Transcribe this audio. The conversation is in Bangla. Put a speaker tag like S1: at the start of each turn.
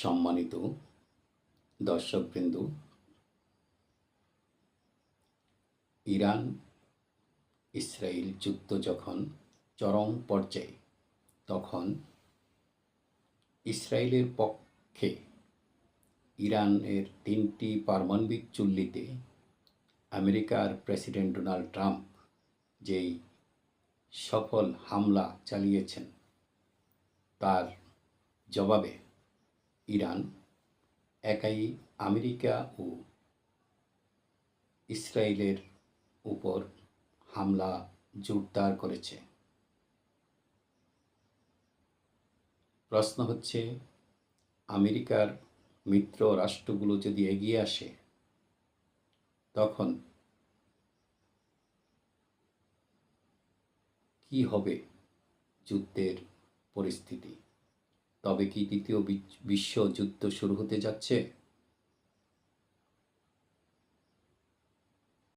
S1: সম্মানিত দর্শকবৃন্দ, ইরান ইসরায়েল যুদ্ধ যখন চরম পর্যায়ে, তখন ইসরায়েলের পক্ষে ইরানের তিনটি পারমাণবিক চুল্লিতে আমেরিকার প্রেসিডেন্ট ডোনাল্ড ট্রাম্প যেই সফল হামলা চালিয়েছেন, তার জবাবে ইরান, একাই আমেরিকা ও ইসরায়েলের উপর হামলা জোরদার করেছে। প্রশ্ন হচ্ছে, আমেরিকার মিত্র রাষ্ট্রগুলো যদি এগিয়ে আসে, তখন কি হবে যুদ্ধের পরিস্থিতি? তবে কি দ্বিতীয় বিশ্বযুদ্ধ শুরু হতে যাচ্ছে?